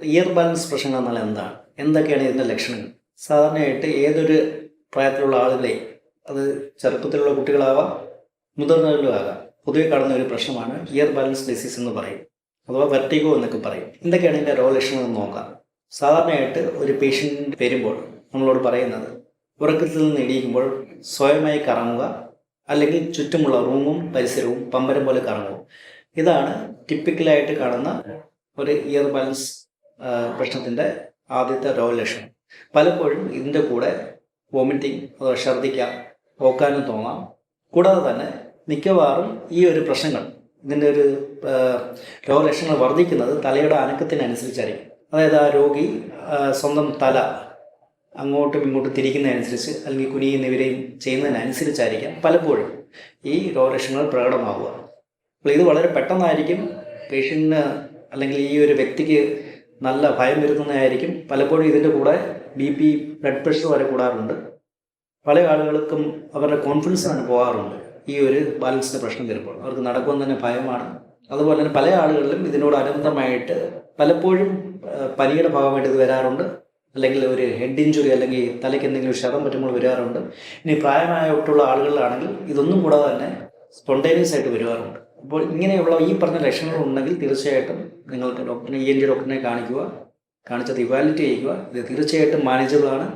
Year balance പ്രശ്നങ്ങൾ എന്നാൽ എന്താണ്? എന്തൊക്കെയാണ് ഇതിന്റെ ലക്ഷണങ്ങൾ? സാധാരണയായിട്ട് ഏതൊരു പ്രായത്തിലുള്ള ആളുകളെ അത് ചെറുപ്പത്തിലുള്ള കുട്ടികളാവാം മുതിർന്നവരിലും ആകാം പൊതുവെ കാണുന്ന ഒരു പ്രശ്നമാണ് ഇയർ ബാലൻസ് ഡിസീസ് എന്ന് പറയും അഥവാ വെർട്ടിഗോ എന്നൊക്കെ പറയും. എന്തൊക്കെയാണ് ഇതിന്റെ രോഗലക്ഷണങ്ങൾ നോക്കാം. സാധാരണയായിട്ട് ഒരു പേഷ്യന്റ് വരുമ്പോൾ നമ്മളോട് പറയുന്നത് ഉറക്കത്തിൽ നിന്ന് എണീക്കുമ്പോൾ സ്വയമായി കറങ്ങുക അല്ലെങ്കിൽ ചുറ്റുമുള്ള റൂമും പരിസരവും പമ്പരം പോലെ കറങ്ങുക. ഇതാണ് ടിപ്പിക്കലായിട്ട് കാണുന്ന ഒരു ഇയർ ബാലൻസ് പ്രശ്നത്തിന്റെ ആദ്യത്തെ രോഗലക്ഷണം പലപ്പോഴും ഇതിന്റെ കൂടെ വോമിറ്റിംഗ് അഥവാ ഛർദിക്കാം ഓക്കാനും തോന്നാം. കൂടാതെ തന്നെ മിക്കവാറും ഈ ഒരു പ്രശ്നങ്ങൾ ഇതിന്റെ ഒരു രോഗലക്ഷണങ്ങൾ വർദ്ധിക്കുന്നത് തലയുടെ അനക്കത്തിനനുസരിച്ചായിരിക്കും. അതായത് ആ രോഗി സ്വന്തം തല അങ്ങോട്ടും ഇങ്ങോട്ടും തിരിക്കുന്നതനുസരിച്ച് അല്ലെങ്കിൽ കുനിയും നിവരെയും ചെയ്യുന്നതിനനുസരിച്ചായിരിക്കാം പലപ്പോഴും ഈ രോഗലക്ഷണങ്ങൾ പ്രകടമാവുക. അപ്പോൾ ഇത് വളരെ പെട്ടെന്നായിരിക്കും പേഷ്യന്റിന് അല്ലെങ്കിൽ ഈ ഒരു വ്യക്തിക്ക് നല്ല ഭയം വരുത്തുന്നതായിരിക്കും. പലപ്പോഴും ഇതിന്റെ കൂടെ ബി പി ബ്ലഡ് പ്രഷർ വരെ കൂടാറുണ്ട്. പല ആളുകൾക്കും അവരുടെ കോൺഫിഡൻസ് തന്നെ പോകാറുണ്ട്. ഈ ഒരു ബാലൻസിന്റെ പ്രശ്നം വരുമ്പോൾ. അവർക്ക് നടക്കുമെന്ന് തന്നെ ഭയമാണ്. അതുപോലെ തന്നെ പല ആളുകളിലും ഇതിനോട് അനുബന്ധമായിട്ട് പലപ്പോഴും പനിയുടെ ഭാഗമായിട്ട് ഇത് വരാറുണ്ട്. അല്ലെങ്കിൽ ഒരു ഹെഡ് ഇഞ്ചുറി അല്ലെങ്കിൽ തലയ്ക്ക് എന്തെങ്കിലും ക്ഷതം പറ്റുമ്പോൾ വരാറുണ്ട്. ഇനി പ്രായമായിട്ടുള്ള ആളുകളിലാണെങ്കിൽ ഇതൊന്നും കൂടാതെ തന്നെ സ്പോണ്ടേനിയസ് ആയിട്ട് വരുവാറുണ്ട്. അപ്പോൾ ഇങ്ങനെയുള്ള ഈ പറഞ്ഞ ലക്ഷണങ്ങൾ ഉണ്ടെങ്കിൽ തീർച്ചയായിട്ടും നിങ്ങൾക്ക് ഡോക്ടറിനെ ഇ എൻ ടി ഡോക്ടറിനെ കാണിക്കുക കാണിച്ചത് ഇവാലുവേറ്റ് ചെയ്യുക. ഇത് തീർച്ചയായിട്ടും മാനേജബിളാണ്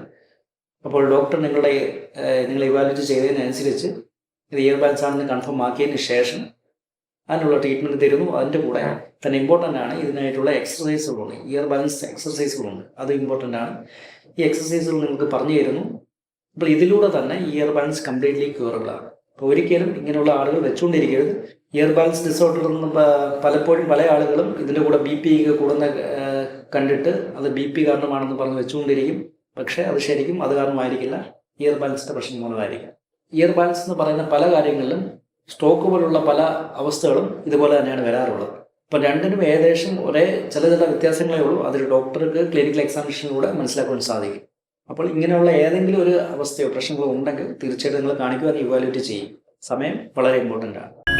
അപ്പോൾ ഡോക്ടർ നിങ്ങളുടെ നിങ്ങൾ ഇവാലുവേറ്റ് ചെയ്തതിനനുസരിച്ച് ഇത് ഇയർ ബാലൻസ് ആണെന്ന് കൺഫേം ആക്കിയതിന് ശേഷം അതിനുള്ള ട്രീറ്റ്മെന്റ് തരുന്നു. അതിന്റെ കൂടെ തന്നെ ഇമ്പോർട്ടന്റ് ആണ്. ഇതിനായിട്ടുള്ള എക്സസൈസുകളുണ്ട് ഇയർ ബാലൻസ് എക്സസൈസുകളുണ്ട് അത് ഇമ്പോർട്ടന്റ് ആണ്. ഈ എക്സസൈസുകൾ നിങ്ങൾക്ക് പറഞ്ഞു തരുന്നു. അപ്പോൾ ഇതിലൂടെ തന്നെ ഇയർ ബാലൻസ് കംപ്ലീറ്റ്ലി ക്യൂറബിൾ ആണ്. അപ്പോൾ ഒരിക്കലും ഇങ്ങനെയുള്ള ആളുകൾ വെച്ചുകൊണ്ടിരിക്കരുത്. ഇയർ ബാലൻസ് ഡിസോർഡർ എന്ന് പലപ്പോഴും പല ആളുകളും ഇതിന്റെ കൂടെ ബി പി ഒക്കെ കൂടുന്ന കണ്ടിട്ട് അത് ബി പി കാരണമാണെന്ന് പറഞ്ഞ് വെച്ചുകൊണ്ടിരിക്കും. പക്ഷേ അത് ശരിക്കും അത് കാരണമായിരിക്കില്ല. ഇയർ ബാലൻസിന്റെ പ്രശ്നം മൂലമായിരിക്കാം. ഇയർ ബാലൻസ് എന്ന് പറയുന്ന പല കാര്യങ്ങളിലും സ്ട്രോക്ക് പോലുള്ള പല അവസ്ഥകളും ഇതുപോലെ തന്നെയാണ് വരാറുള്ളത്. അപ്പം രണ്ടിനും ഏകദേശം ഒരേ ചില ചില വ്യത്യാസങ്ങളേ ഉള്ളൂ. അതൊരു ഡോക്ടർക്ക് ക്ലിനിക്കൽ എക്സാമിനേഷനിലൂടെ മനസ്സിലാക്കാൻ സാധിക്കും. അപ്പോൾ ഇങ്ങനെയുള്ള ഏതെങ്കിലും ഒരു അവസ്ഥയോ പ്രശ്നങ്ങളോ ഉണ്ടെങ്കിൽ തീർച്ചയായിട്ടും നിങ്ങൾ കാണിക്കുവാൻ ഇവാലുവേറ്റ് ചെയ്യും. സമയം വളരെ ഇമ്പോർട്ടന്റ് ആണ്.